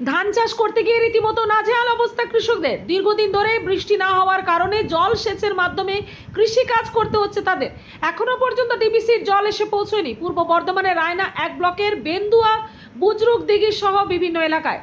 ধান চাষ করতে গিয়ে রীতিমতো নাজেহাল অবস্থা কৃষকদের। দীর্ঘদিন ধরে বৃষ্টি না হওয়ার কারণে জল সেচের মাধ্যমে কৃষি কাজ করতে হচ্ছে তাদের। এখনও পর্যন্ত ডিবিসির জল এসে পৌঁছয়নি। পূর্ব বর্ধমানের রায়না এক ব্লকের বেন্দুয়া বুজরুক দিঘি সহ বিভিন্ন এলাকায়।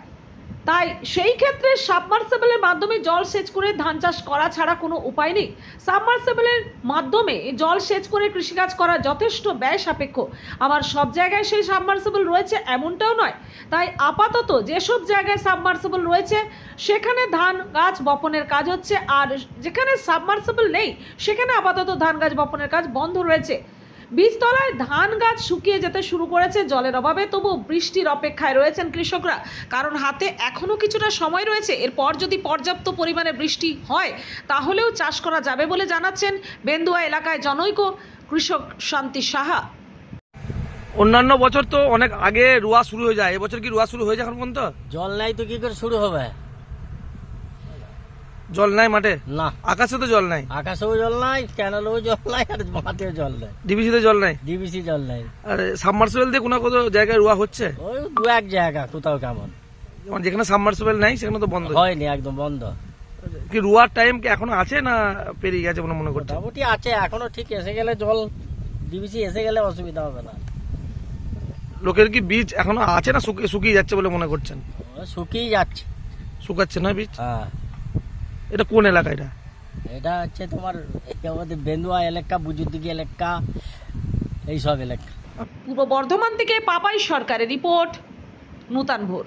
তাই সেই ক্ষেত্রে সাবমার্সেবলের মাধ্যমে জল সেচ করে ধান চাষ করা ছাড়া কোনো উপায় নেই। সাবমার্সেবলের মাধ্যমে জল সেচ করে কৃষিকাজ করা যথেষ্ট ব্যয় সাপেক্ষ। আবার সব জায়গায় সেই সাবমার্সেবল রয়েছে এমনটাও নয়। তাই আপাতত যেসব জায়গায় সাবমার্সেবল রয়েছে, সেখানে ধান গাছ বপনের কাজ হচ্ছে। আর যেখানে সাবমার্সেবল নেই, সেখানে আপাতত ধান গাছ বপনের কাজ বন্ধ রয়েছে। বীজতলায় ধান গাছ শুকিয়ে যেতে শুরু করেছে জলের অভাবে তবু বৃষ্টির অপেক্ষায় রয়েছেন কৃষকরা। কারণ হাতে এখনও কিছুটা সময় রয়েছে এরপর যদি পর্যাপ্ত পরিমাণে বৃষ্টি হয় তাহলেও চাষ করা যাবে বলে জানাচ্ছেন বেন্দুয়া এলাকায় জনৈক কৃষক শান্তি সাহা। অন্যান্য বছর তো অনেক আগে রোয়া শুরু হয়ে যায় এবছর কি রোয়া শুরু হয়ে যায় এখন পর্যন্ত? জল নাই তো কি করে শুরু হবে? জল নাই মাঠে? না। আকাশে তো জল নাই? আকাশেও জল নাই ক্যানেলেও জল নাই আর মাঠেও জল নাই। ডিবিসিতে জল নাই? ডিবিসি জল নাই। আর সাবমার্সিবল দিয়ে কোনো কোনো জায়গায় রোয়া হচ্ছে? ওই দু এক জায়গা কোথাও কেমন। যেমন যেখানে সাবমার্সিবল নাই সেখানে তো বন্ধ। হয়নি একদম বন্ধ। কি রোয়ার টাইম কি এখনও আছে না পেরিয়ে গেছে বলে মনে করছে মোটামুটি আছে এখনও ঠিক এসে গেলে জল ডিবিসি এসে গেলে অসুবিধা হবে না। লোকের কি বীজ এখনও আছে না শুকিয়ে শুকিয়ে যাচ্ছে বলে মনে করছেন? শুকিয়ে যাচ্ছে। শুকাচ্ছে না বীজ? হ্যাঁ। এটা কোন এলাকা এটা? এটা হচ্ছে তোমার আমাদের বেন্দুয়া এলাকা বুজুদ্দিগি এলাকা এইসব এলাকা। পূর্ব বর্ধমান থেকে পাপাই সরকারের রিপোর্ট নূতন ভোর।